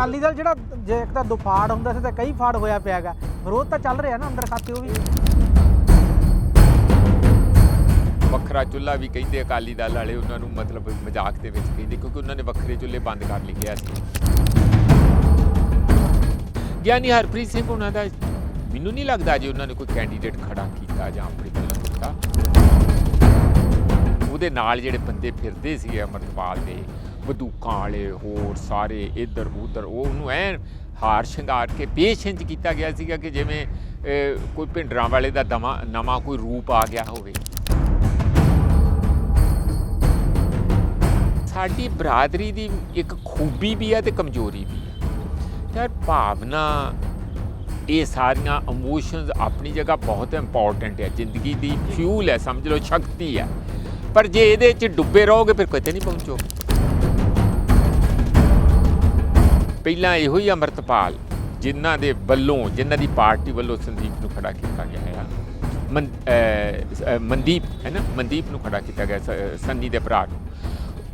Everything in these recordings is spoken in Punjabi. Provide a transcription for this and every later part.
ਅਕਾਲੀ ਦਲ ਜਿਹੜਾ ਜੇ ਇੱਕ ਤਾਂ ਦੁਫਾੜ ਹੁੰਦਾ ਸੀ ਤਾਂ ਕਈ ਫਾੜ ਹੋਇਆ ਪਿਆਗਾ ਵਿਰੋਧ ਤਾਂ ਚੱਲ ਰਿਹਾ ਨਾ ਅੰਦਰ ਖਾਤੇ ਉਹ ਵੀ। ਵੱਖਰਾ ਚੁੱਲ੍ਹਾ ਵੀ ਕਹਿੰਦੇ ਅਕਾਲੀ ਦਲ ਵਾਲੇ ਉਹਨਾਂ ਨੂੰ ਮਤਲਬ ਮਜ਼ਾਕ ਦੇ ਵਿੱਚ ਕਹਿੰਦੇ, ਕਿਉਂਕਿ ਉਹਨਾਂ ਨੇ ਵੱਖਰੇ ਚੁੱਲ੍ਹੇ ਬੰਦ ਕਰ ਲਿਆ ਸੀ ਗਿਆਨੀ ਹਰਪ੍ਰੀਤ ਸਿੰਘ ਉਹਨਾਂ ਦਾ ਮੈਨੂੰ ਨਹੀਂ ਲੱਗਦਾ ਜੇ ਉਹਨਾਂ ਨੇ ਕੋਈ ਕੈਂਡੀਡੇਟ ਖੜਾ ਕੀਤਾ ਜਾਂ ਆਪਣੀ ਵੱਲੋਂ ਦਿੱਤਾ ਉਹਦੇ ਨਾਲ ਜਿਹੜੇ ਬੰਦੇ ਫਿਰਦੇ ਸੀਗੇ ਅਮਰਪਾਲ ਦੇ ਬੰਦੂਕਾਂ ਵਾਲੇ ਹੋਰ ਸਾਰੇ ਇੱਧਰ ਉੱਧਰ ਉਹ ਉਹਨੂੰ ਐਨ ਹਾਰ ਸ਼ਿੰਗਾਰ ਕੇ ਪੇਸ਼ ਇੰਜ ਕੀਤਾ ਗਿਆ ਸੀਗਾ ਕਿ ਜਿਵੇਂ ਕੋਈ ਭਿੰਡਰਾਂ ਵਾਲੇ ਦਾ ਦਮਾ ਨਵਾਂ ਕੋਈ ਰੂਪ ਆ ਗਿਆ ਹੋਵੇ ਸਾਡੀ ਬਰਾਦਰੀ ਦੀ ਇੱਕ ਖੂਬੀ ਵੀ ਹੈ ਤੇ ਕਮਜ਼ੋਰੀ ਵੀ ਹੈ ਯਾਰ ਭਾਵਨਾ ਇਹ ਸਾਰੀਆਂ ਇਮੋਸ਼ਨਸ ਆਪਣੀ ਜਗ੍ਹਾ ਬਹੁਤ ਇੰਪੋਰਟੈਂਟ ਹੈ ਜ਼ਿੰਦਗੀ ਦੀ ਫਿਊਲ ਹੈ ਸਮਝ ਲਓ ਸ਼ਕਤੀ ਹੈ ਪਰ ਜੇ ਇਹਦੇ 'ਚ ਡੁੱਬੇ ਰਹੋਗੇ ਫਿਰ ਕਿਤੇ ਨਹੀਂ ਪਹੁੰਚੋ ਪਹਿਲਾਂ ਇਹੋ ਹੀ ਅਮਰਤਪਾਲ ਜਿਨ੍ਹਾਂ ਦੇ ਵੱਲੋਂ, ਜਿਨ੍ਹਾਂ ਦੀ ਪਾਰਟੀ ਵੱਲੋਂ ਸੰਦੀਪ ਨੂੰ ਖੜਾ ਕੀਤਾ ਗਿਆ ਹੈ। ਮਨ ਮਨਦੀਪ, ਹੈ ਨਾ? ਮਨਦੀਪ ਨੂੰ ਖੜਾ ਕੀਤਾ ਗਿਆ, ਸ- ਸੰਨੀ ਦੇ ਭਰਾ ਨੂੰ।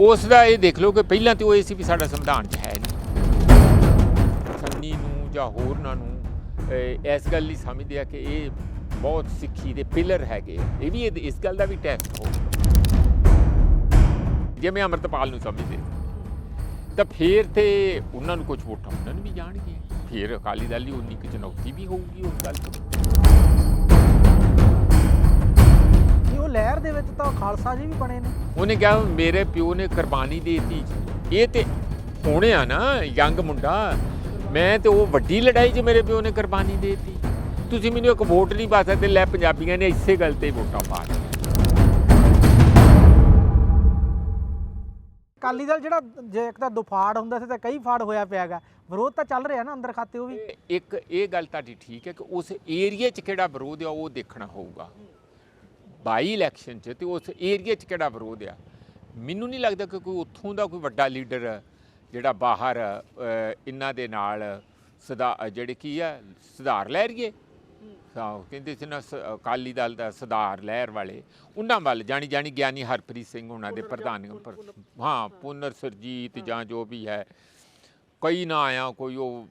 ਉਸ ਦਾ ਇਹ ਦੇਖ ਲਓ ਕਿ ਪਹਿਲਾਂ ਤੇ ਉਹ ਇਹ ਸੀ ਵੀ ਸਾਡਾ ਸੰਵਿਧਾਨ 'ਚ ਹੈ ਨਹੀਂ। ਸੰਨੀ ਨੂੰ ਜਾਂ ਹੋਰਨਾਂ ਨੂੰ ਇਸ ਗੱਲ ਲਈ ਸਮਝਦੇ ਆ ਕਿ ਇਹ ਬਹੁਤ ਸਿੱਖੀ ਦੇ ਪਿਲਰ ਹੈਗੇ ਇਹ ਵੀ ਇਹ- ਇਸ ਗੱਲ ਦਾ ਵੀ ਟੈਸਟ ਹੋ ਜਿਵੇਂ ਅਮਰਤਪਾਲ ਨੂੰ ਸਮਝਦੇ ਤਾਂ ਫੇਰ ਤੇ ਉਹਨਾਂ ਨੂੰ ਕੁਝ ਵੋਟਾਂ ਉਹਨਾਂ ਨੂੰ ਵੀ ਜਾਣਗੇ ਫੇਰ ਅਕਾਲੀ ਦਲ ਲਈ ਉਨੀ ਕੁ ਚੁਣੌਤੀ ਵੀ ਹੋਊਗੀ ਉਸ ਗੱਲ ਤੋਂ। ਨਹੀਂ ਉਹ ਲਹਿਰ ਦੇ ਵਿੱਚ ਤਾਂ ਖਾਲਸਾ ਜੀ ਵੀ ਬਣੇ ਨੇ। ਉਹਨੇ ਕਿਹਾ ਮੇਰੇ ਪਿਓ ਨੇ ਕੁਰਬਾਨੀ ਦੇ ਦਿੱਤੀ ਇਹ ਤੇ ਹੋਣੇ ਆ ਨਾ ਯੰਗ ਮੁੰਡਾ। ਮੈਂ ਤੇ ਉਹ ਵੱਡੀ ਲੜਾਈ 'ਚ ਮੇਰੇ ਪਿਓ ਨੇ ਕੁਰਬਾਨੀ ਦੇ ਦਿੱਤੀ। ਤੁਸੀਂ ਮੈਨੂੰ ਇੱਕ ਵੋਟ ਨਹੀਂ ਪਾ ਸਕਦੇ ਲੈ ਪੰਜਾਬੀਆਂ ਨੇ ਇਸੇ ਗੱਲ ਤੇ ਵੋਟਾਂ ਪਾ ਅਕਾਲੀ ਦਲ ਜਿਹੜਾ ਜੇ ਇੱਕ ਤਾਂ ਦੁਫਾੜ ਹੁੰਦਾ ਸੀ ਤਾਂ ਕਈ ਫਾੜ ਹੋਇਆ ਪਿਆਗਾ ਵਿਰੋਧ ਤਾਂ ਚੱਲ ਰਿਹਾ ਨਾ ਅੰਦਰ ਖਾਤੇ ਉਹ ਵੀ। ਇੱਕ ਇਹ ਗੱਲ ਤੁਹਾਡੀ ਠੀਕ ਹੈ ਕਿ ਉਸ ਏਰੀਆ 'ਚ ਕਿਹੜਾ ਵਿਰੋਧ ਆ ਉਹ ਦੇਖਣਾ ਹੋਊਗਾ। ਬਾਈ ਇਲੈਕਸ਼ਨ 'ਚ ਤੇ ਉਸ ਏਰੀਆ 'ਚ ਕਿਹੜਾ ਵਿਰੋਧ ਆ। ਮੈਨੂੰ ਨਹੀਂ ਲੱਗਦਾ ਕਿ ਕੋਈ ਉੱਥੋਂ ਦਾ ਕੋਈ ਵੱਡਾ ਲੀਡਰ ਜਿਹੜਾ ਬਾਹਰ ਇਹਨਾਂ ਦੇ ਨਾਲ ਸਦਾ, ਜਿਹੜੇ ਕੀ ਆ, ਸੁਧਾਰ ਲੈ ਰਹੀਏ। ਕਹਿੰਦੇ ਸੀ ਨਾ ਅਕਾਲੀ ਦਲ ਦਾ ਸੁਧਾਰ ਲਹਿਰ ਵਾਲੇ ਉਹਨਾਂ ਵੱਲ ਜਾਣੀ ਜਾਣੀ ਗਿਆਨੀ ਹਰਪ੍ਰੀਤ ਸਿੰਘ ਉਹਨਾਂ ਦੇ ਪ੍ਰਧਾਨ ਪਰ- ਹਾਂ ਪੁਨਰ ਸਰਜੀਤ ਜਾਂ ਜੋ ਵੀ ਹੈ ਕਈ ਨਾ ਆਇਆ ਕੋਈ ਉਹ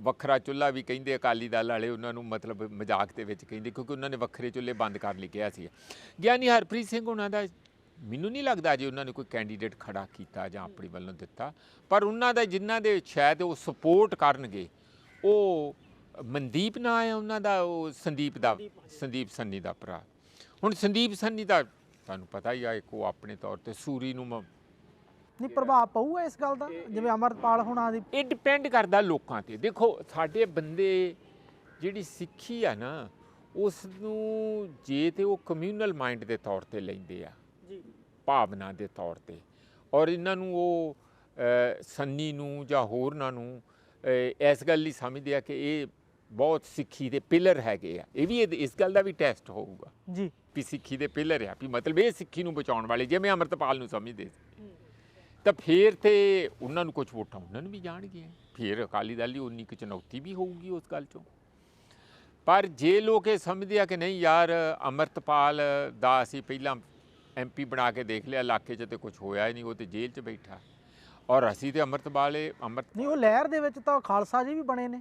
ਵੱਖਰਾ ਚੁੱਲ੍ਹਾ ਵੀ ਕਹਿੰਦੇ ਅਕਾਲੀ ਦਲ ਵਾਲੇ ਉਹਨਾਂ ਨੂੰ ਮਤਲਬ ਮਜ਼ਾਕ ਦੇ ਵਿੱਚ ਕਹਿੰਦੇ ਕਿਉਂਕਿ ਉਹਨਾਂ ਨੇ ਵੱਖਰੇ ਚੁੱਲ੍ਹੇ ਬੰਦ ਕਰ ਲਿਆ ਸੀ। ਗਿਆਨੀ ਹਰਪ੍ਰੀਤ ਸਿੰਘ ਉਹਨਾਂ ਦਾ ਮੈਨੂੰ ਨਹੀਂ ਲੱਗਦਾ ਜੇ ਉਹਨਾਂ ਨੇ ਕੋਈ ਕੈਂਡੀਡੇਟ ਖੜਾ ਕੀਤਾ ਜਾਂ ਆਪਣੀ ਵੱਲੋਂ ਦਿੱਤਾ ਪਰ ਉਹਨਾਂ ਦਾ ਜਿਨ੍ਹਾਂ ਦੇ ਸ਼ਾਇਦ ਉਹ ਸਪੋਰਟ ਕਰਨਗੇ ਉਹ ਮਨਦੀਪ ਨਾਂ ਹੈ ਉਹਨਾਂ ਦਾ ਉਹ ਸੰਦੀਪ ਦਾ ਸੰਦੀਪ ਸੰਨੀ। ਦਾ ਭਰਾ। ਹੁਣ ਸੰਦੀਪ ਸੰਨੀ ਦਾ ਤੁਹਾਨੂੰ ਪਤਾ ਹੀ ਆ ਇੱਕ ਉਹ ਆਪਣੇ ਤੌਰ ਤੇ ਸੂਰੀ ਨੂੰ ਮ- ਨਹੀਂ ਪ੍ਰਭਾਵ ਪਊਗਾ ਇਸ ਗੱਲ ਦਾ? ਜਿਵੇਂ ਅਮਰਪਾਲ ਹੋਣਾ ਦੀ ਇਹ ਡਿਪੈਂਡ ਕਰਦਾ ਲੋਕਾਂ ਤੇ। ਦੇਖੋ ਸਾਡੇ ਬੰਦੇ ਜਿਹੜੀ ਸਿੱਖੀ ਆ ਨਾ ਉਸ ਨੂੰ ਜੇ ਤੇ ਉਹ ਕਮਿਊਨਲ ਮਾਈਂਡ ਦੇ ਤੌਰ ਤੇ ਲੈਂਦੇ ਆ। ਜੀ। ਭਾਵਨਾ ਦੇ ਤੌਰ ਤੇ। ਔਰ ਇਹਨਾਂ ਨੂੰ ਉਹ ਅ, ਸੰਨੀ ਨੂੰ ਜਾਂ ਹੋਰਨਾਂ ਨੂੰ ਅ, ਇਸ ਗੱਲ ਲਈ ਸਮਝਦੇ ਆ ਕਿ ਇਹ ਬਹੁਤ ਸਿੱਖੀ ਦੇ ਪਿਲਰ ਹੈਗੇ ਆ। ਇਹ ਵੀ ਇਸ ਗੱਲ ਦਾ ਵੀ ਟੈਸਟ ਹੋਊਗਾ ਜੀ। ਵੀ ਸਿੱਖੀ ਦੇ ਪਿਲਰ ਆ ਵੀ ਮਤਲਬ ਇਹ ਸਿੱਖੀ ਨੂੰ ਬਚਾਉਣ ਵਾਲੇ ਜਿਵੇਂ ਅਮਰਤਪਾਲ ਨੂੰ ਸਮਝਦੇ ਸੀ। ਤਾਂ ਫੇਰ ਤੇ ਉਹਨਾਂ ਨੂੰ ਕੁਝ ਵੋਟਾਂ ਉਹਨਾਂ ਨੂੰ ਵੀ ਜਾਣਗੀਆਂ। ਫੇਰ ਅਕਾਲੀ ਦਲ ਲਈ ਉਨੀ ਕੁ ਚੁਣੌਤੀ ਵੀ ਹੋਊਗੀ ਉਸ ਗੱਲ 'ਚੋਂ। ਪਰ ਜੇ ਲੋਕ ਇਹ ਸਮਝਦੇ ਆ ਕਿ ਨਹੀਂ ਯਾਰ ਅਮਰਤਪਾਲ ਦਾ ਅਸੀਂ ਪਹਿਲਾਂ ਐਮਪੀ ਬਣਾ ਕੇ ਦੇਖ ਲਿਆ ਇਲਾਕੇ 'ਚ ਤੇ ਕੁਝ ਹੋਇਆ ਹੀ ਨਹੀਂ ਉਹ ਤੇ ਜੇਲ੍ਹ 'ਚ ਬੈਠਾ। ਔਰ ਅਸੀਂ ਤੇ ਅਮਰਤਪਾਲ ਅਮਰਤ ਨਹੀਂ ਉਹ ਲਹਿਰ ਦੇ ਵਿੱਚ ਤਾਂ ਖਾਲਸਾ ਜੀ ਵੀ ਬਣੇ ਨੇ।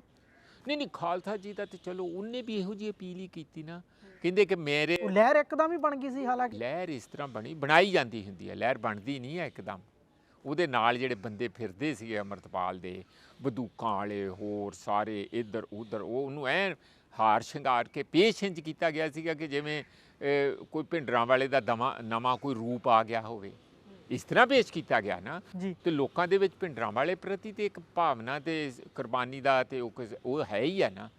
ਨਹੀਂ ਨਹੀਂ ਖਾਲਸਾ ਜੀ ਦਾ ਤੇ ਚਲੋ ਉਹਨੇ ਵੀ ਇਹੋ ਜਿਹੀ ਅਪੀਲ ਹੀ ਕੀਤੀ ਨਾ। ਕਹਿੰਦੇ ਕਿ ਮੇਰੇ ਉਹ ਲਹਿਰ ਇੱਕਦਮ ਹੀ ਬਣ ਗਈ ਸੀ ਹਾਲਾਂਕਿ। ਲਹਿਰ ਇਸ ਤਰ੍ਹਾਂ ਬਣੀ ਬਣਾਈ ਜਾਂਦੀ ਹੁੰਦੀ ਹੈ ਲਹਿਰ ਬਣਦੀ ਨਹੀਂ ਹੈ ਇੱਕਦਮ। ਉਹਦੇ ਨਾਲ ਜਿਹੜੇ ਬੰਦੇ ਫਿਰਦੇ ਸੀਗੇ ਅਮਰਤਪਾਲ ਦੇ ਬੰਦੂਕਾਂ ਵਾਲੇ ਹੋਰ ਸਾਰੇ ਇੱਧਰ ਉੱਧਰ ਉਹ ਉਹਨੂੰ ਐਨ ਹਾਰ ਸ਼ਿੰਗਾਰ ਕੇ ਪੇਸ਼ ਇੰਜ ਕੀਤਾ ਗਿਆ ਸੀਗਾ ਕਿ ਜਿਵੇਂ ਕੋਈ ਭਿੰਡਰਾਂ ਵਾਲੇ ਦਾ ਨਵਾਂ ਕੋਈ ਰੂਪ ਆ ਗਿਆ ਹੋਵੇ। ਇਸ ਤਰ੍ਹਾਂ ਪੇਸ਼ ਕੀਤਾ ਗਿਆ ਨਾ ਤੇ ਲੋਕਾਂ ਦੇ ਵਿੱਚ ਭਿੰਡਰਾਂ ਵਾਲੇ ਪ੍ਰਤੀ ਤੇ ਇੱਕ ਭਾਵਨਾ ਤੇ ਕੁਰਬਾਨੀ ਦਾ ਤੇ ਉਹ ਹੈ ਹੀ ਆ ਨਾ।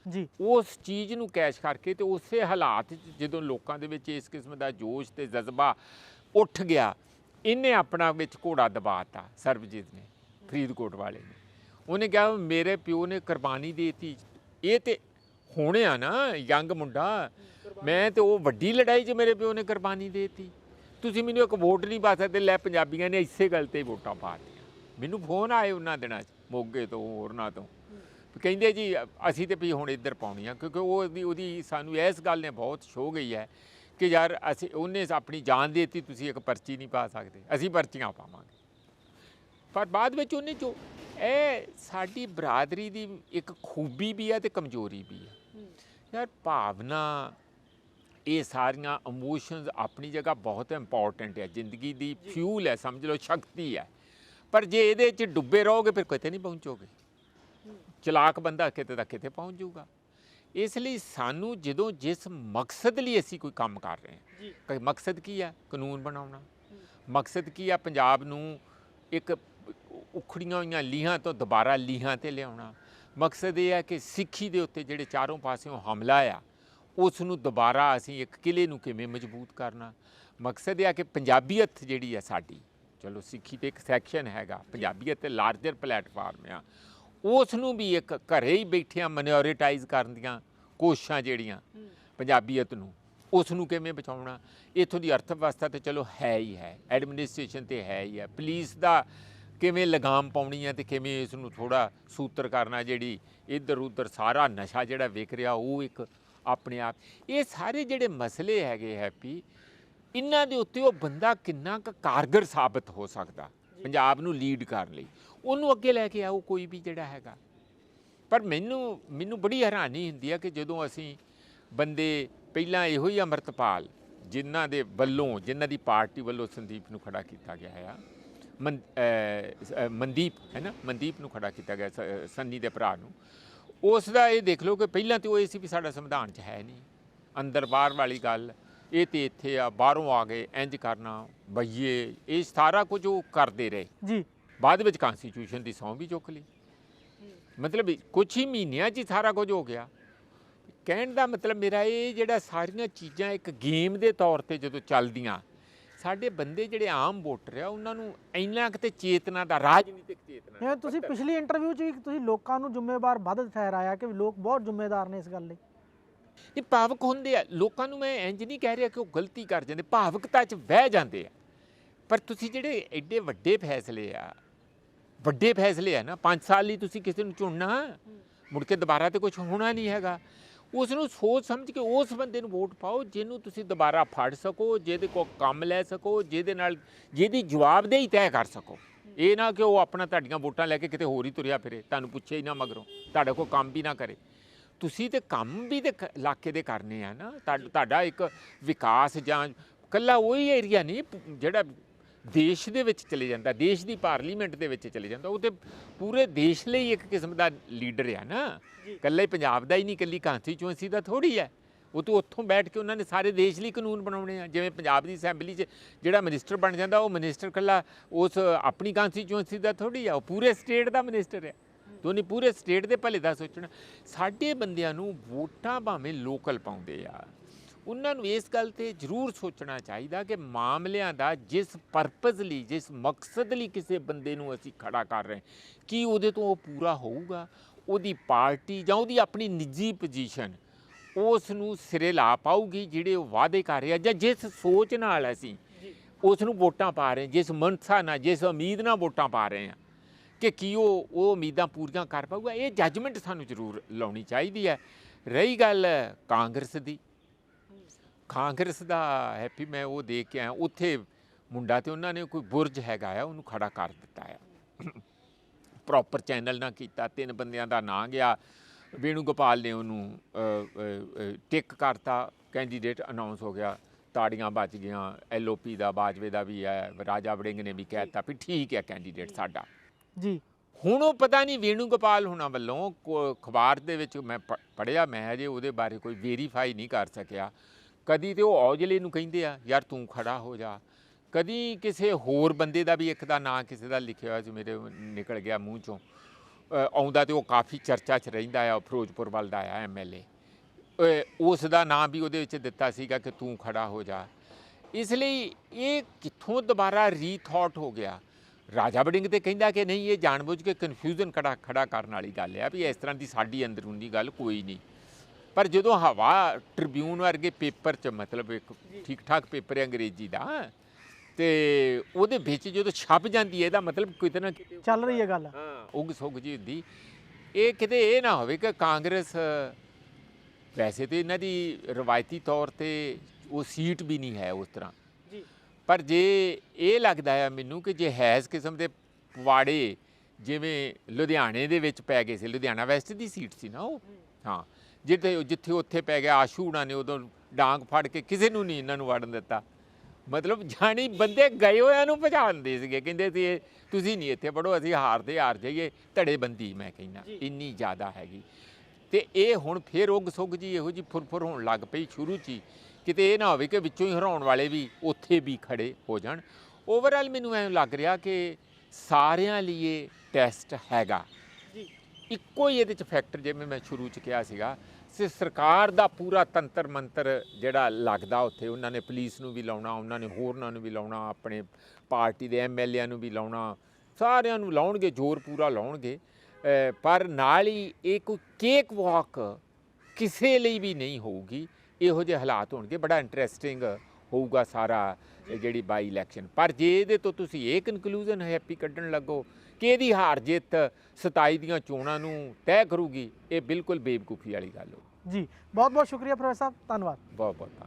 ਉਸ ਚੀਜ਼ ਨੂੰ ਕੈਸ਼ ਕਰਕੇ ਤੇ ਉਸੇ ਹਾਲਾਤ ਜਦੋਂ ਲੋਕਾਂ ਦੇ ਵਿੱਚ ਇਸ ਕਿਸਮ ਦਾ ਜੋਸ਼ ਤੇ ਜਜ਼ਬਾ ਉੱਠ ਗਿਆ ਇਹਨੇ ਆਪਣਾ ਵਿੱਚ ਘੋੜਾ ਦਬਾਤਾ ਸਰਬਜੀਤ ਨੇ ਫਰੀਦਕੋਟ ਵਾਲੇ ਨੇ। ਉਹਨੇ ਕਿਹਾ ਮੇਰੇ ਪਿਓ ਨੇ ਕੁਰਬਾਨੀ ਦੇ ਦਿੱਤੀ। ਇਹ ਤੇ ਹੋਣੇ ਆ ਨਾ ਯੰਗ ਮੁੰਡਾ ਮੈਂ ਤੇ ਉਹ ਵੱਡੀ ਲੜਾਈ 'ਚ ਮੇਰੇ ਪਿਓ ਨੇ ਕੁਰਬਾਨੀ ਦੇ ਦਿੱਤੀ। ਤੁਸੀਂ ਮੈਨੂੰ ਇੱਕ ਵੋਟ ਨਹੀਂ ਪਾ ਸਕਦੇ ਲੈ ਪੰਜਾਬੀਆਂ ਨੇ ਇਸੇ ਗੱਲ ਤੇ ਵੋਟਾਂ ਪਾ ਦਿੱਤੀਆਂ। ਮੈਨੂੰ ਫੋਨ ਆਏ ਉਹਨਾਂ ਦਿਨਾਂ 'ਚ ਮੋਗੇ ਤੋਂ ਹੋਰਨਾਂ ਤੋਂ। ਕਹਿੰਦੇ ਜੀ ਅਸੀਂ ਤੇ ਵੀ ਹੁਣ ਇੱਧਰ ਪਾਉਣੀ ਆ ਕਿਉਂਕਿ ਉਹ ਉਹਦੀ ਉਹਦੀ ਸਾਨੂੰ ਇਸ ਗੱਲ ਨੇ ਬਹੁਤ ਛੋ ਗਈ ਹੈ ਕਿ ਯਾਰ ਅਸੀਂ ਉਹਨੇ ਆਪਣੀ ਜਾਨ ਦੇ ਦਿੱਤੀ ਤੁਸੀਂ ਇੱਕ ਪਰਚੀ ਨਹੀਂ ਪਾ ਸਕਦੇ। ਅਸੀਂ ਪਰਚੀਆਂ ਪਾਵਾਂਗੇ। ਪਰ ਬਾਅਦ ਵਿੱਚ ਉਹਨੇ ਜੋ ਇਹ ਸਾਡੀ ਬਰਾਦਰੀ ਦੀ ਇੱਕ ਖੂਬੀ ਵੀ ਹੈ ਤੇ ਕਮਜ਼ੋਰੀ ਵੀ ਹੈ। ਯਾਰ ਭਾਵਨਾ ਇਹ ਸਾਰੀਆਂ ਇਮੋਸ਼ਨਸ ਆਪਣੀ ਜਗ੍ਹਾ ਬਹੁਤ ਇੰਪੋਰਟੈਂਟ ਹੈ। ਜ਼ਿੰਦਗੀ ਦੀ ਫਿਊਲ ਹੈ ਸਮਝ ਲਓ ਸ਼ਕਤੀ ਹੈ। ਪਰ ਜੇ ਇਹਦੇ 'ਚ ਡੁੱਬੇ ਰਹੋਗੇ ਫਿਰ ਕਿਤੇ ਨਹੀਂ ਪਹੁੰਚੋਗੇ। ਚਲਾਕ ਬੰਦਾ ਕਿਤੇ ਦਾ ਕਿਤੇ ਪਹੁੰਚ ਜਾਊਗਾ। ਇਸ ਲਈ ਸਾਨੂੰ ਜਦੋਂ ਜਿਸ ਮਕਸਦ ਲਈ ਅਸੀਂ ਕੋਈ ਕੰਮ ਕਰ ਰਹੇ ਹਾਂ ਕਿ ਮਕਸਦ ਕੀ ਹੈ? ਕਾਨੂੰਨ ਬਣਾਉਣਾ। ਮਕਸਦ ਕੀ ਹੈ? ਪੰਜਾਬ ਨੂੰ ਇੱਕ ਉਖੜੀਆਂ ਹੋਈਆਂ ਲੀਹਾਂ ਤੋਂ ਦੁਬਾਰਾ ਲੀਹਾਂ ਤੇ ਲਿਆਉਣਾ। ਮਕਸਦ ਇਹ ਹੈ ਕਿ ਸਿੱਖੀ ਦੇ ਉੱਤੇ ਜਿਹੜੇ ਚਾਰੋਂ ਪਾਸਿਓਂ ਹਮਲਾ ਆ ਉਸ ਨੂੰ ਦੁਬਾਰਾ ਅਸੀਂ ਇੱਕ ਕਿਲੇ ਨੂੰ ਕਿਵੇਂ ਮਜ਼ਬੂਤ ਕਰਨਾ? ਮਕਸਦ ਇਹ ਆ ਕਿ ਪੰਜਾਬੀਅਤ ਜਿਹੜੀ ਹੈ ਸਾਡੀ, ਚਲੋ ਸਿੱਖੀ ਤੇ ਇੱਕ ਸੈਕਸ਼ਨ ਹੈਗਾ, ਪੰਜਾਬੀਅਤ ਤੇ ਲਾਰਜਰ ਪਲੇਟਫਾਰਮ ਆ ਉਸ ਨੂੰ ਵੀ ਇੱਕ ਘਰੇ ਹੀ ਬੈਠਿਆਂ ਮਨਿਓਰਿਟਾਈਜ਼ ਕਰਨ ਦੀਆਂ ਕੋਸ਼ਿਸ਼ਾਂ ਜਿਹੜੀਆਂ ਪੰਜਾਬੀਅਤ ਨੂੰ ਉਸ ਨੂੰ ਕਿਵੇਂ ਬਚਾਉਣਾ? ਇਥੋਂ ਦੀ ਅਰਥ ਵਿਵਸਥਾ ਤੇ ਚਲੋ ਹੈ ਹੀ ਹੈ ਐਡਮਿਨਿਸਟ੍ਰੇਸ਼ਨ ਤੇ ਹੈ ਹੀ ਹੈ ਪੁਲਿਸ ਦਾ ਕਿਵੇਂ ਲਗਾਮ ਪਾਉਣੀ ਹੈ ਤੇ ਕਿਵੇਂ ਇਸ ਨੂੰ ਥੋੜਾ ਸੂਤਰ ਕਰਨਾ, ਜਿਹੜੀ ਇੱਧਰ ਉੱਧਰ ਸਾਰਾ ਨਸ਼ਾ ਜਿਹੜਾ ਵਿਕ ਰਿਹਾ, ਉਹ ਇੱਕ ਆਪਣੇ ਆਪ। ਇਹ ਸਾਰੇ ਜਿਹੜੇ ਮਸਲੇ ਹੈਗੇ ਹੈਪੀ ਇਹਨਾਂ ਦੇ ਉੱਤੇ ਉਹ ਬੰਦਾ ਕਿੰਨਾ ਕੁ ਕਾਰਗਰ ਸਾਬਤ ਹੋ ਸਕਦਾ ਪੰਜਾਬ ਨੂੰ ਲੀਡ ਕਰਨ ਲਈ। ਉਹਨੂੰ ਅੱਗੇ ਲੈ ਕੇ ਆਓ ਕੋਈ ਵੀ ਜਿਹੜਾ ਹੈਗਾ। ਪਰ ਮੈਨੂੰ ਮੈਨੂੰ ਬੜੀ ਹੈਰਾਨੀ ਹੁੰਦੀ ਹੈ ਕਿ ਜਦੋਂ ਅਸੀਂ ਬੰਦੇ ਪਹਿਲਾਂ ਇਹੋ ਹੀ ਅੰਮ੍ਰਿਤਪਾਲ ਜਿਨ੍ਹਾਂ ਦੇ ਵੱਲੋਂ ਜਿਨ੍ਹਾਂ ਦੀ ਪਾਰਟੀ ਵੱਲੋਂ ਸੰਦੀਪ ਨੂੰ ਖੜਾ ਕੀਤਾ ਗਿਆ ਹੈ ਮਨਦੀਪ ਹੈ ਨਾ? ਮਨਦੀਪ ਨੂੰ ਖੜਾ ਕੀਤਾ ਗਿਆ ਸੰਨੀ ਦੇ ਭਰਾ ਨੂੰ। ਉਸ ਦਾ ਇਹ ਦੇਖ ਲਓ ਕਿ ਪਹਿਲਾਂ ਤੇ ਉਹ ਇਹ ਸੀ ਵੀ ਸਾਡਾ ਸੰਵਿਧਾਨ 'ਚ ਹੈ ਨਹੀਂ। ਅੰਦਰ ਬਾਹਰ ਵਾਲੀ ਗੱਲ ਇਹ ਤੇ ਇੱਥੇ ਆ ਬਾਹਰੋਂ ਆ ਗਏ ਇੰਜ ਕਰਨਾ ਬਈਏ ਇਹ ਸਾਰਾ ਕੁਝ ਉਹ ਕਰਦੇ ਰਹੇ। ਜੀ। ਬਾਅਦ ਵਿੱਚ ਕਨਸਟੀਟਿਊਸ਼ਨ ਦੀ ਸਹੁੰ ਵੀ ਚੁੱਕ ਲਈ। ਮਤਲਬ ਕੁਝ ਹੀ ਮਹੀਨਿਆਂ 'ਚ ਹੀ ਸਾਰਾ ਕੁਝ ਹੋ ਗਿਆ। ਕਹਿਣ ਦਾ ਮਤਲਬ ਮੇਰਾ ਇਹ ਜਿਹੜਾ ਸਾਰੀਆਂ ਚੀਜ਼ਾਂ ਇੱਕ ਗੇਮ ਦੇ ਤੌਰ ਤੇ ਜਦੋਂ ਚੱਲਦੀਆਂ ਸਾਡੇ ਬੰਦੇ ਜਿਹੜੇ ਆਮ ਵੋਟਰ ਆ ਉਹਨਾਂ ਨੂੰ ਇੰਨਾ ਕਿਤੇ ਚੇਤਨਾ ਦਾ ਰਾਜਨੀਤਿਕ ਚੇਤਨਾ ਜਿਵੇਂ ਤੁਸੀਂ ਪਿਛਲੀ ਇੰਟਰਵਿਊ 'ਚ ਵੀ ਤੁਸੀਂ ਲੋਕਾਂ ਨੂੰ ਜ਼ਿੰਮੇਵਾਰ ਵੱਧ ਠਹਿਰਾਇਆ ਕਿ ਲੋਕ ਬਹੁਤ ਜ਼ਿੰਮੇਦਾਰ ਨੇ ਇਸ ਗੱਲ ਲਈ। ਇਹ ਭਾਵਕ ਹੁੰਦੇ ਆ। ਲੋਕਾਂ ਨੂੰ ਮੈਂ ਇੰਜ ਨਹੀਂ ਕਹਿ ਰਿਹਾ ਕਿ ਉਹ ਗਲਤੀ ਕਰ ਜਾਂਦੇ ਭਾਵਕਤਾ 'ਚ ਵਹਿ ਜਾਂਦੇ ਆ। ਪਰ ਤੁਸੀਂ ਜਿਹੜੇ ਐਡੇ ਵੱਡੇ ਫੈਸਲੇ ਆ ਵੱਡੇ ਫੈਸਲੇ ਆ ਨਾ 5 ਸਾਲ ਲਈ ਤੁਸੀਂ ਕਿਸੇ ਨੂੰ ਚੁਣਨਾ ਮੁੜ ਕੇ ਦੁਬਾਰਾ ਤੇ ਕੁਝ ਹੋਣਾ ਨਹੀਂ ਹੈਗਾ। ਉਸ ਨੂੰ ਸੋਚ ਸਮਝ ਕੇ ਉਸ ਬੰਦੇ ਨੂੰ ਵੋਟ ਪਾਓ ਜਿਹਨੂੰ ਤੁਸੀਂ ਦੁਬਾਰਾ ਫੜ ਸਕੋ, ਜਿਹਦੇ ਕੋਲ ਕੰਮ ਲੈ ਸਕੋ, ਜਿਹਦੇ ਨਾਲ ਜਿਹਦੀ ਜਵਾਬਦੇਹੀ ਤੈਅ ਕਰ ਸਕੋ। ਇਹ ਨਾ ਕਿ ਉਹ ਆਪਣਾ ਤੁਹਾਡੀਆਂ ਵੋਟਾਂ ਲੈ ਕੇ ਕਿਤੇ ਹੋਰ ਹੀ ਤੁਰਿਆ ਫਿਰੇ, ਤੁਹਾਨੂੰ ਪੁੱਛੇ ਹੀ ਨਾ ਮਗਰੋਂ, ਤੁਹਾਡੇ ਕੋਲ ਕੰਮ ਵੀ ਨਾ ਕਰੇ। ਤੁਸੀਂ ਤੇ ਕੰਮ ਵੀ ਤੇ ਕ- ਇਲਾਕੇ ਦੇ ਕਰਨੇ ਆ ਨਾ, ਤੁਹਾਡ- ਤੁਹਾਡਾ ਇੱਕ ਵਿਕਾਸ ਜਾਂ ਕੱਲਾ ਉਹੀ ਏਰੀਆ ਨਹੀਂ ਜਿਹੜਾ ਦੇਸ਼ ਦੇ ਵਿੱਚ ਚਲੇ ਜਾਂਦਾ ਦੇਸ਼ ਦੀ ਪਾਰਲੀਮੈਂਟ ਦੇ ਵਿੱਚ ਚਲੇ ਜਾਂਦਾ ਉਹ ਤੇ ਪੂਰੇ ਦੇਸ਼ ਲਈ ਇੱਕ ਕਿਸਮ ਦਾ ਲੀਡਰ ਆ ਨਾ। ਕੱਲਾ ਹੀ ਪੰਜਾਬ ਦਾ ਹੀ ਨਹੀਂ ਕੱਲੀ ਕਾਂਸਟੀਚੁਐਂਸੀ ਦਾ ਥੋੜੀ ਹੈ ਉਹ ਤੋਂ ਉੱਥੋਂ ਬੈਠ ਕੇ ਉਹਨਾਂ ਨੇ ਸਾਰੇ ਦੇਸ਼ ਲਈ ਕਾਨੂੰਨ ਬਣਾਉਣੇ ਆ ਜਿਵੇਂ ਪੰਜਾਬ ਦੀ ਅਸੈਂਬਲੀ 'ਚ ਜਿਹੜਾ ਮਿਨਿਸਟਰ ਬਣ ਜਾਂਦਾ ਉਹ ਮਿਨਿਸਟਰ ਕੱਲਾ ਉਸ ਆਪਣੀ ਕਾਂਸਟੀਚੁਐਂਸੀ ਦਾ ਥੋੜੀ ਆ ਉਹ ਪੂਰੇ ਸਟੇਟ ਦਾ ਮਿਨਿਸਟਰ ਹੈ ਤੇ ਉਹਨੇ ਪੂਰੇ ਸਟੇਟ ਦੇ ਭਲੇ ਦਾ ਸੋਚਣਾ। ਸਾਡੇ ਬੰਦਿਆਂ ਨੂੰ ਵੋਟਾਂ ਭਾਵੇਂ ਲੋਕਲ ਪਾਉਂਦੇ ਆ। ਉਹਨਾਂ ਨੂੰ ਇਸ ਗੱਲ ਤੇ ਜ਼ਰੂਰ ਸੋਚਣਾ ਚਾਹੀਦਾ ਕਿ ਮਾਮਲਿਆਂ ਦਾ ਜਿਸ ਪਰਪਸ ਲਈ ਜਿਸ ਮਕਸਦ ਲਈ ਕਿਸੇ ਬੰਦੇ ਨੂੰ ਅਸੀਂ ਖੜਾ ਕਰ ਰਹੇ ਕੀ ਉਹਦੇ ਤੋਂ ਉਹ ਪੂਰਾ ਹੋਊਗਾ? ਉਹਦੀ ਪਾਰਟੀ ਜਾਂ ਉਹਦੀ ਆਪਣੀ ਨਿੱਜੀ ਪੋਜੀਸ਼ਨ ਉਸ ਨੂੰ ਸਿਰੇ ਲਾ ਪਾਊਗੀ ਜਿਹੜੇ ਉਹ ਵਾਅਦੇ ਕਰ ਰਿਹਾ ਜਾਂ ਜਿਸ ਸੋਚ ਨਾਲ ਅਸੀਂ ਉਸ ਨੂੰ ਵੋਟਾਂ ਪਾ ਰਹੇ ਜਿਸ ਮਨਸਾ ਨਾਲ ਜਿਸ ਉਮੀਦ ਨਾਲ ਵੋਟਾਂ ਪਾ ਰਹੇ ਹਾਂ ਕਿ ਕੀ ਉਹ ਉਹ ਉਮੀਦਾਂ ਪੂਰੀਆਂ ਕਰ ਪਾਊਗਾ। ਇਹ ਜੱਜਮੈਂਟ ਸਾਨੂੰ ਜ਼ਰੂਰ ਲਾਉਣੀ ਚਾਹੀਦੀ ਹੈ। ਰਹੀ ਗੱਲ ਕਾਂਗਰਸ ਦੀ ਕਾਂਗਰਸ ਦਾ ਹੈਪੀ ਮੈਂ ਉਹ ਦੇਖ ਕੇ ਆਇਆ ਉੱਥੇ ਮੁੰਡਾ ਤੇ ਉਹਨਾਂ ਨੇ ਕੋਈ ਬੁਰਜ ਹੈਗਾ ਆ ਉਹਨੂੰ ਖੜਾ ਕਰ ਦਿੱਤਾ ਆ। ਪ੍ਰੋਪਰ ਚੈਨਲ ਨਾ ਕੀਤਾ ਤਿੰਨ ਬੰਦਿਆਂ ਦਾ ਨਾਂ ਗਿਆ। ਵੇਣੂ ਗੋਪਾਲ ਨੇ ਉਹਨੂੰ ਟਿਕ ਕਰਤਾ ਕੈਂਡੀਡੇਟ ਅਨਾਉਂਸ ਹੋ ਗਿਆ ਤਾੜੀਆਂ ਵੱਜ ਗਈਆਂ ਐਲਓਪੀ ਦਾ ਬਾਜਵੇ ਦਾ ਵੀ ਹੈ ਰਾਜਾ ਵੜਿੰਗ ਨੇ ਵੀ ਕਹਿਤਾ ਵੀ ਠੀਕ ਹੈ ਕੈਂਡੀਡੇਟ ਸਾਡਾ। ਜੀ। ਹੁਣ ਉਹ ਪਤਾ ਨਹੀਂ ਵੇਣੂ ਗੋਪਾਲ ਹੁਣਾਂ ਵੱਲੋਂ ਅਖਬਾਰ ਦੇ ਵਿੱਚ ਮੈਂ ਪੜਿਆ ਮੈਂ ਅਜੇ ਉਹਦੇ ਬਾਰੇ ਕੋਈ ਵੈਰੀਫਾਈ ਨਹੀਂ ਕਰ ਸਕਿਆ। ਕਦੀ ਤੇ ਉਹ ਔਜਲੇ ਨੂੰ ਕਹਿੰਦੇ ਆ, ਯਾਰ ਤੂੰ ਖੜਾ ਹੋ ਜਾ। ਕਦੀ ਕਿਸੇ ਹੋਰ ਬੰਦੇ ਦਾ ਵੀ ਇੱਕ ਦਾ ਨਾਂ ਕਿਸੇ ਦਾ ਲਿਖਿਆ ਹੋਇਆ ਸੀ, ਮੇਰੇ ਨਿਕਲ ਗਿਆ ਮੂੰਹ ਚੋਂ। ਆਉਂਦਾ ਤੇ ਉਹ ਕਾਫੀ ਚਰਚਾ 'ਚ ਰਹਿੰਦਾ ਆ, ਫਿਰੋਜ਼ਪੁਰ ਵੱਲ ਦਾ ਆ ਐਮਐਲਏ ਉਸ ਦਾ ਨਾਂ ਵੀ ਉਹਦੇ ਵਿੱਚ ਦਿੱਤਾ ਸੀਗਾ ਕਿ ਤੂੰ ਖੜਾ ਹੋ ਜਾ। ਇਸ ਲਈ ਇਹ ਕਿੱਥੋਂ ਦੁਬਾਰਾ ਰੀਥਾਟ ਹੋ ਗਿਆ? ਰਾਜਾ ਬੜਿੰਗ ਤੇ ਕਹਿੰਦਾ ਕਿ ਨਹੀਂ, ਇਹ ਜਾਣਬੁੱਝ ਕੇ ਕਨਫਿਊਜ਼ਨ ਖੜਾ ਖੜਾ ਕਰਨ ਵਾਲੀ ਗੱਲ ਆ ਵੀ ਇਸ ਤਰ੍ਹਾਂ ਦੀ ਸਾਡੀ ਅੰਦਰੂਨੀ ਗੱਲ ਕੋਈ ਨਹੀਂ। ਪਰ ਜਦੋਂ ਹਵਾ ਟ੍ਰਿਬਿਊਨ ਵਰਗੇ ਪੇਪਰ 'ਚ ਮਤਲਬ ਇੱਕ ਠੀਕ ਠਾਕ ਪੇਪਰ ਹੈ ਅੰਗਰੇਜ਼ੀ ਦਾ ਤੇ ਉਹਦੇ ਵਿੱਚ ਜਦੋਂ ਛਪ ਜਾਂਦੀ ਹੈ ਇਹਦਾ ਮਤਲਬ ਕਿਤੇ ਨਾ ਕਿਤੇ ਚੱਲ ਰਹੀ ਹੈ ਗੱਲ। ਹਾਂ ਉਗ ਸੁਗ ਜੀ ਹੁੰਦੀ। ਇਹ ਕਿਤੇ ਇਹ ਨਾ ਹੋਵੇ ਕਿ ਕਾਂਗਰਸ ਵੈਸੇ ਤੇ ਇਹਨਾਂ ਦੀ ਰਵਾਇਤੀ ਤੌਰ ਤੇ ਉਹ ਸੀਟ ਵੀ ਨਹੀਂ ਹੈ ਉਸ ਤਰ੍ਹਾਂ। ਜੀ। ਪਰ ਜੇ ਇਹ ਲੱਗਦਾ ਹੈ ਮੈਨੂੰ ਕਿ ਜੇ ਹੈ ਇਸ ਕਿਸਮ ਦੇ ਪਵਾੜੇ ਜਿਵੇਂ ਲੁਧਿਆਣੇ ਦੇ ਵਿੱਚ ਪੈ ਗਏ ਸੀ ਲੁਧਿਆਣਾ ਵੈਸਟ ਦੀ ਸੀਟ ਸੀ ਨਾ ਉਹ। ਹਾਂ ਜਿੱਥੇ ਜਿੱਥੇ ਉੱਥੇ ਪੈ ਗਿਆ ਆਸ਼ੂ ਹੁਣਾਂ ਨੇ ਉਦੋਂ ਡਾਂਗ ਫੜ ਕੇ ਕਿਸੇ ਨੂੰ ਨਹੀਂ ਇਹਨਾਂ ਨੂੰ ਵੜਨ ਦਿੱਤਾ। ਮਤਲਬ ਜਾਣੀ ਬੰਦੇ ਗਏ ਹੋਇਆਂ ਨੂੰ ਪਛਾਣਦੇ ਸੀਗੇ ਕਹਿੰਦੇ ਸੀ ਤੁਸੀਂ ਨਹੀਂ ਇੱਥੇ ਪੜੋ ਅਸੀਂ ਹਾਰਦੇ ਹਾਰ ਜਾਈਏ ਧੜੇਬੰਦੀ ਮੈਂ ਕਹਿੰਦਾ ਇੰਨੀ ਜ਼ਿਆਦਾ ਹੈਗੀ। ਤੇ ਇਹ ਹੁਣ ਫੇਰ ਉਗ ਸੁਗ ਜੀ ਇਹੋ ਜੀ ਫੁਰਫੁਰ ਹੋਣ ਲੱਗ ਪਈ ਸ਼ੁਰੂ 'ਚ ਹੀ। ਕਿਤੇ ਇਹ ਨਾ ਹੋਵੇ ਕਿ ਵਿੱਚੋਂ ਹੀ ਹਰਾਉਣ ਵਾਲੇ ਵੀ ਉੱਥੇ ਵੀ ਖੜੇ ਹੋ ਜਾਣ। ਓਵਰਆਲ ਮੈਨੂੰ ਐਂ ਲੱਗ ਰਿਹਾ ਕਿ ਸਾਰਿਆਂ ਲਈ ਇਹ ਟੈਸਟ ਹੈਗਾ। ਇੱਕੋ ਹੀ ਇਹਦੇ ਚ ਫੈਕਟਰ ਜਿਵੇਂ ਮੈਂ ਸ਼ੁਰੂ ਚ ਕਿਹਾ ਸੀਗਾ, ਸੇ ਸਰਕਾਰ ਦਾ ਪੂਰਾ ਤੰਤਰ ਮੰਤਰ ਜਿਹੜਾ ਲੱਗਦਾ ਉੱਥੇ, ਉਹਨਾਂ ਨੇ ਪੁਲਿਸ ਨੂੰ ਵੀ ਲਾਉਣਾ, ਉਹਨਾਂ ਨੇ ਹੋਰਨਾਂ ਨੂੰ ਵੀ ਲਾਉਣਾ, ਆਪਣੇ ਪਾਰਟੀ ਦੇ ਐਮਐਲਏਆਂ ਨੂੰ ਵੀ ਲਾਉਣਾ, ਸਾਰਿਆਂ ਨੂੰ ਲਾਉਣਗੇ, ਜ਼ੋਰ ਪੂਰਾ ਲਾਉਣਗੇ। ਪਰ ਨਾਲ ਹੀ ਇਹ ਕੋਈ ਕੇਕ ਵਾਕ ਕਿਸੇ ਲਈ ਵੀ ਨਹੀਂ ਹੋਊਗੀ, ਇਹੋ ਜਿਹੇ ਹਾਲਾਤ ਹੋਣਗੇ, ਬੜਾ ਇੰਟਰਸਟਿੰਗ ਹੋਊਗਾ ਸਾਰਾ ਜਿਹੜੀ ਬਾਈ ਇਲੈਕਸ਼ਨ ਪਰ ਜੇ ਇਹਦੇ ਤੋਂ ਤੁਸੀਂ ਇਹ ਕਨਕਲੂਜਨ ਹੈਪੀ ਕੱਢਣ ਲੱਗੋ ਕਿ ਇਹਦੀ ਹਾਰ ਜਿੱਤ 27 ਦੀਆਂ ਚੋਣਾਂ ਨੂੰ ਤੈਅ ਕਰੂਗੀ ਇਹ ਬਿਲਕੁਲ ਬੇਵਕੂਫੀ ਵਾਲੀ ਗੱਲ ਹੋ ਜੀ ਬਹੁਤ ਬਹੁਤ ਸ਼ੁਕਰੀਆ ਪ੍ਰੋਫੈਸਰ ਸਾਹਿਬ ਧੰਨਵਾਦ। ਬਹੁਤ ਬਹੁਤ